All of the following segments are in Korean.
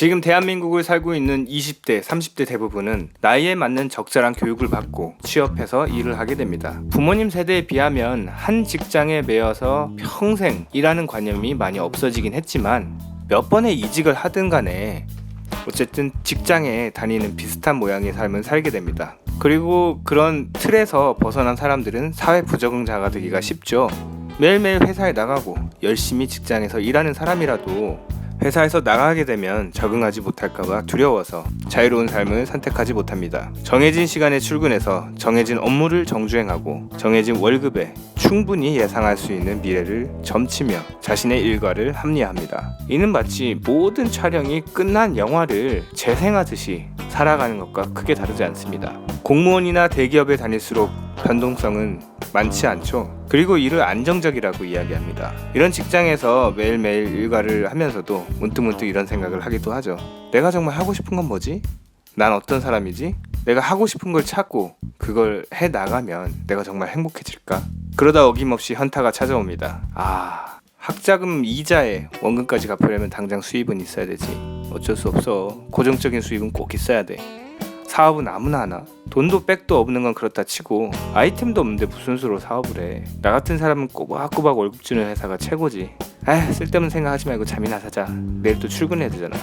지금 대한민국을 살고 있는 20대, 30대 대부분은 나이에 맞는 적절한 교육을 받고 취업해서 일을 하게 됩니다. 부모님 세대에 비하면 한 직장에 매여서 평생 일하는 관념이 많이 없어지긴 했지만 몇 번의 이직을 하든 간에 어쨌든 직장에 다니는 비슷한 모양의 삶을 살게 됩니다. 그리고 그런 틀에서 벗어난 사람들은 사회 부적응자가 되기가 쉽죠. 매일매일 회사에 나가고 열심히 직장에서 일하는 사람이라도 회사에서 나가게 되면 적응하지 못할까봐 두려워서 자유로운 삶을 선택하지 못합니다. 정해진 시간에 출근해서 정해진 업무를 정주행하고 정해진 월급에 충분히 예상할 수 있는 미래를 점치며 자신의 일과를 합리화합니다. 이는 마치 모든 촬영이 끝난 영화를 재생하듯이 살아가는 것과 크게 다르지 않습니다. 공무원이나 대기업에 다닐수록 변동성은 많지 않죠. 그리고 일을 안정적이라고 이야기합니다. 이런 직장에서 매일매일 일과를 하면서도 문득문득 이런 생각을 하기도 하죠. 내가 정말 하고 싶은 건 뭐지? 난 어떤 사람이지? 내가 하고 싶은 걸 찾고 그걸 해 나가면 내가 정말 행복해질까? 그러다 어김없이 현타가 찾아옵니다. 아, 학자금 이자에 원금까지 갚으려면 당장 수입은 있어야 되지. 어쩔 수 없어. 고정적인 수입은 꼭 있어야 돼. 사업은 아무나 하나. 돈도 백도 없는 건 그렇다 치고 아이템도 없는데 무슨 수로 사업을 해 나 같은 사람은 꼬박꼬박 월급 주는 회사가 최고지. 아 쓸데없는 생각하지 말고 잠이나 자자. 내일 또 출근해야 되잖아.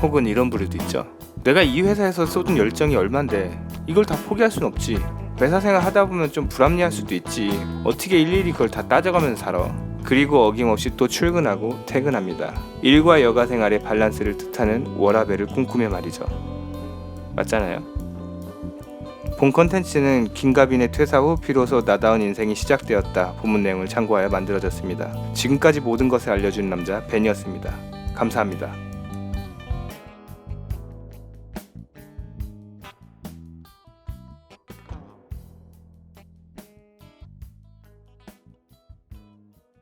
혹은 이런 부류도 있죠. 내가 이 회사에서 쏟은 열정이 얼만데 이걸 다 포기할 순 없지. 회사 생활 하다 보면 좀 불합리할 수도 있지. 어떻게 일일이 그걸 다 따져가면서 살아. 그리고 어김없이 또 출근하고 퇴근합니다. 일과 여가 생활의 밸런스를 뜻하는 워라벨을 꿈꾸며 말이죠 맞잖아요. 본 컨텐츠는 김가빈의 퇴사 후 비로소 나다운 인생이 시작되었다 본문 내용을 참고하여 만들어졌습니다. 지금까지 모든 것을 알려준 남자 벤이었습니다. 감사합니다.